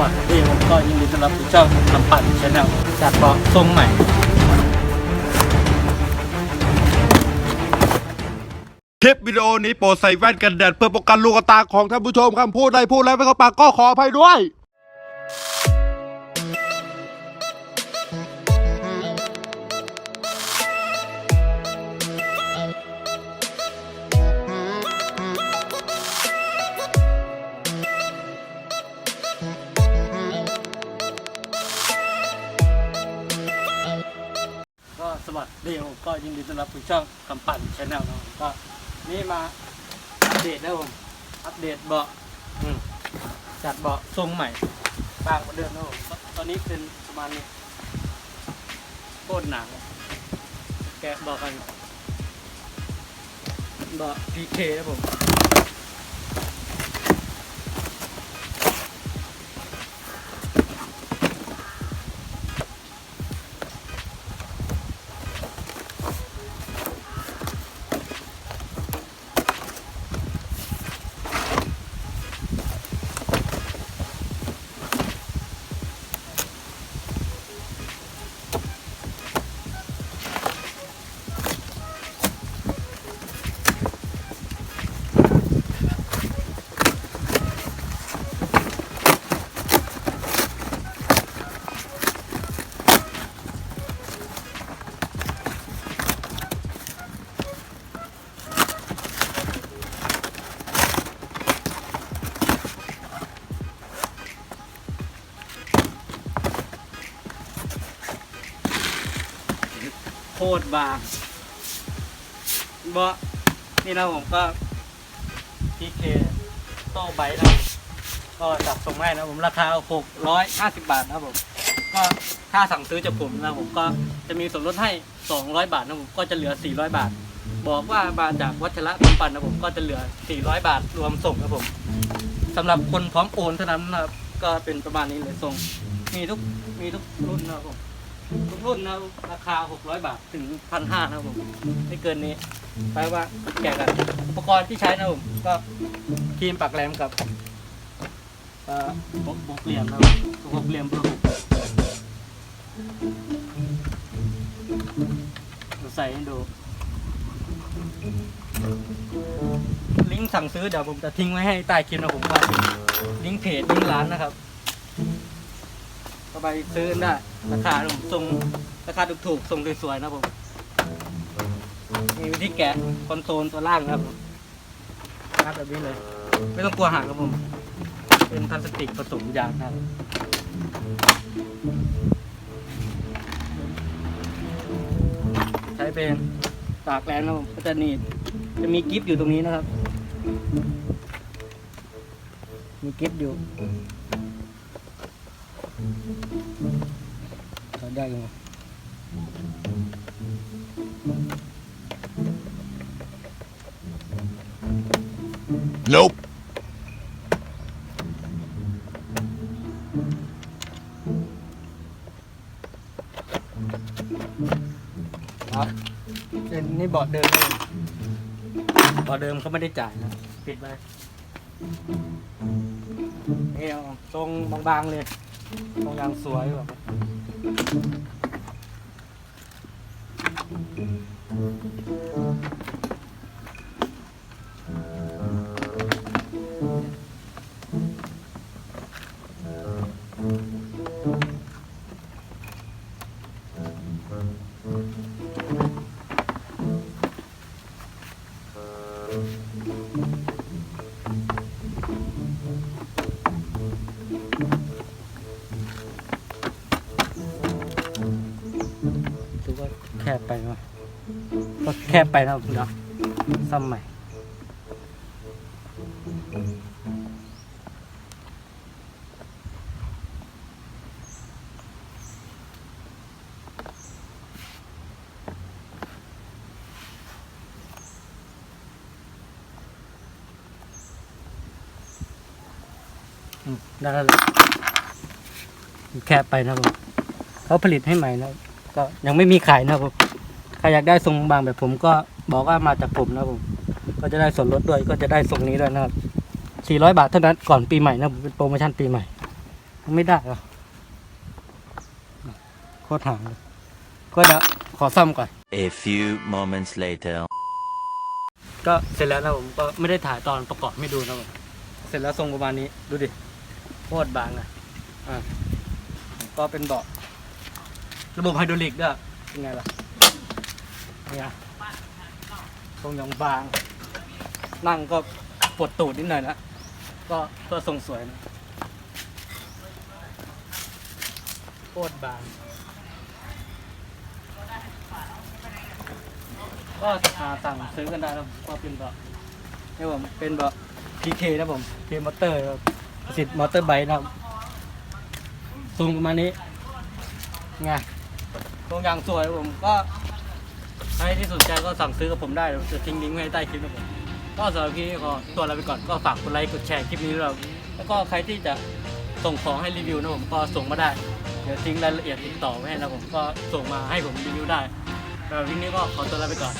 วัสดีผมก็ยินดีต้อนรับสู่ช่องทำปั่นชาแนลจากเบาะทรงใหม่ คลิปวิดีโอนี้โปรดใส่แว่นกันแดดเพื่อป้องกันลูกตาของท่านผู้ชมคำพูดใดพูดแล้วไม่เข้าปากก็ขออภัยด้วย สวัสดีผมก็ยินดีต้อนรับสู่ช่องกำปั่นชาแนลนะครับก็นี่มาอัปเดตนะผมอัปเดตเบาะอืมจัดเบาะทรงใหม่บางกว่าเดิมนะผมก็ตอนนี้เป็นประมาณนี้โคตรหนาเลยแกะเบาะกันเบาะ PK นะผม คตรบางเบาะนี่นะผมก็พีเคโต้ไบนะก็จับส่งให้นะผมราคา 650 บาทนะผมก็ถ้าสั่งซื้อจากผมนะผมก็จะมีส่วนลดให้ 200 บาทนะผมก็จะเหลือ 400 บาท บอกว่ามาจากวัชระปันปันนะผมก็จะเหลือ 400 บาทรวมส่งนะผมสำหรับคนพร้อมโอนเท่านั้นนะครับก็เป็นประมาณนี้เลยส่งมีทุกมีทุกรุ่นนะครับผม ทุกรุ่นนะราคา 600 บาทถึง 1,500นะครับผมไม่เกินนี้แปลว่าแก่กัน อุปกรณ์ที่ใช้นะผมก็ครีมปากแหลมกับเอ่อบกบกเหลี่ยมนะครับบกเหลี่ยมประหุเราใส่ให้ดู ลิงก์สั่งซื้อเดี๋ยวผมจะทิ้งไว้ให้ใต้คลิปนะผมว่าลิงก์เพจลิงก์ร้านนะครับ ก็ไปซื้อได้ราคาผมทรงราคาถูกๆทรงสวยๆนะผมมีวิธีแกะคอนโซลตัวล่างนะครับงัดแบบนี้เลย ไม่ต้องกลัวหักครับผม เป็นพลาสติกผสมยางนะครับใช้เป็นปากแหลมนะผมก็จะหนีบจะมีกิฟต์อยู่ตรงนี้นะครับ มีกิฟต์อยู่ เขาได้ยังไง Nope ครับเป็นนี่เบาะเดิมเลยเบาะเดิมเขาไม่ได้จ่ายนะปิดไว้นี่เอาทรงบางๆเลย ตรงยางสวยแบบถื บไปไหมก็แคบไปนะครับเนาะซ่อมใหม่ได้แล้วแคบไปนะครับผมเขาผลิตให้ใหม่นะครับ ก็ยังไม่มีขายนะครับผมใครอยากได้ทรงบางแบบผมก็บอกว่ามาจากผมนะครับผม ก็จะได้ส่วนลดด้วยก็จะได้ทรงนี้ด้วยนะครับ400 บาทเท่านั้นก่อนปีใหม่นะครับผมเป็นโปรโมชั่นปีใหม่ไม่ได้เหรอโคตรห่างเลยก็เดี๋ยวขอซ่อมก่อน A few moments later. ก็เสร็จแล้วนะผมก็ไม่ได้ถ่ายตอนประกอบไม่ดูนะผมเสร็จแล้วทรงประมาณนี้ดูดิโคตรบางนะอ่าก็เป็นเบาะ ระบบไฮดรอลิกด้วยเป็นไงล่ะเนี่ยทรงอย่างบาง นั่งก็ปวดตูดนิดหน่อยนะ ก็เพื่อทรงสวยนะโคตรบาง ก็หาสั่งซื้อกันได้นะผมก็เป็นเบาะนี่ผมเป็นเบาะ PK นะผมเพมอเตอร์สิทธิ์มอเตอร์ไบค์นะครับทรงประมาณนี้ไง ลงอย่างสวยผมก็ใครที่สนใจก็สั่งซื้อกับผมได้เดี๋ยวจะทิ้งลิงก์ไว้ใต้คลิปนะผมก็สำหรับพี่ขอตัวลาไปก่อนก็ฝากกดไลค์กดแชร์คลิปนี้ด้วยรัแล้วก็ใครที่จะส่งของให้รีวิวนะผมก็ส่งมาได้ เดี๋ยวทิ้งรายละเอียดติดต่อไว้ให้นะผมก็ส่งมาให้ผมรีวิวได้แต่วิปนี้ก็ขอตัวลาไปก่อน